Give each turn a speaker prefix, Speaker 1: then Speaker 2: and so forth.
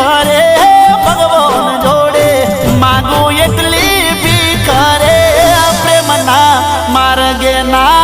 Speaker 1: કરે ભગવાન જોડે. માગું એટલી ભી કરે. પ્રેમના માર્ગે ના